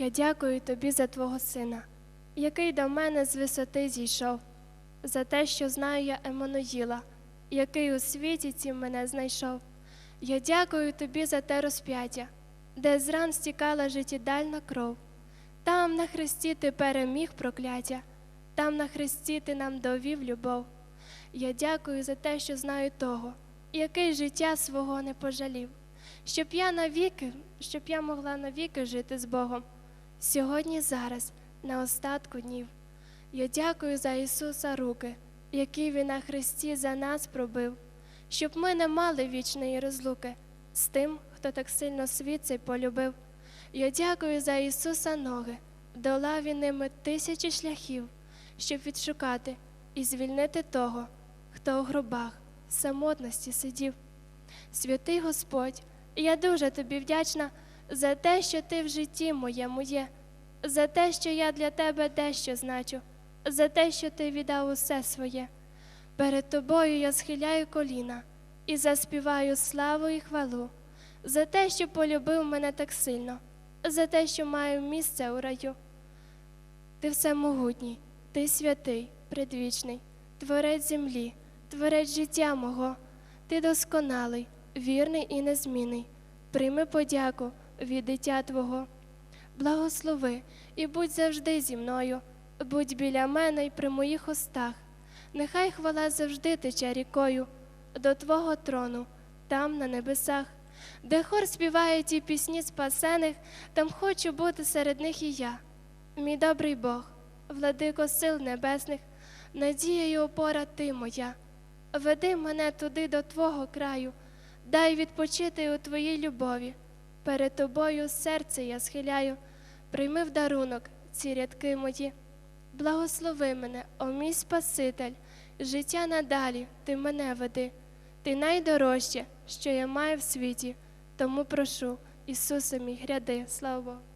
Я дякую тобі за твого сина, який до мене з висоти зійшов, за те, що знаю я Еммануїла, який у світі цім мене знайшов. Я дякую тобі за те розп'яття, де з ран стікала життєдальна кров. Там на хресті ти переміг прокляття, там на хресті ти нам довів любов. Я дякую за те, що знаю того, який життя свого не пожалів, щоб я навіки, щоб я могла навіки жити з Богом. Сьогодні, зараз, на остатку днів. Я дякую за Ісуса руки, які Він на хресті за нас пробив, щоб ми не мали вічної розлуки з тим, хто так сильно світ цей полюбив. Я дякую за Ісуса ноги, долав він ними тисячі шляхів, щоб відшукати і звільнити того, хто у гробах самотності сидів. Святий Господь, я дуже тобі вдячна за те, що ти в житті моєму є, за те, що я для тебе дещо значу, за те, що ти віддав усе своє. Перед тобою я схиляю коліна і заспіваю славу і хвалу, за те, що полюбив мене так сильно, за те, що маю місце у раю. Ти всемогутній, ти святий, предвічний, творець землі, творець життя мого, ти досконалий, вірний і незмінний. Прийми подяку від дитя Твого. Благослови і будь завжди зі мною, будь біля мене й при моїх устах. Нехай хвала завжди тече рікою до Твого трону, там на небесах, де хор співає ті пісні спасених, там хочу бути серед них і я. Мій добрий Бог, владико сил небесних, надія й опора ти моя. Веди мене туди до Твого краю, дай відпочити у Твоїй любові. Перед тобою серце я схиляю, прийми в дарунок ці рядки мої. Благослови мене, о мій Спаситель, життя надалі ти мене веди. Ти найдорожче, що я маю в світі, тому прошу, Ісусе мій, гряди, слава Богу.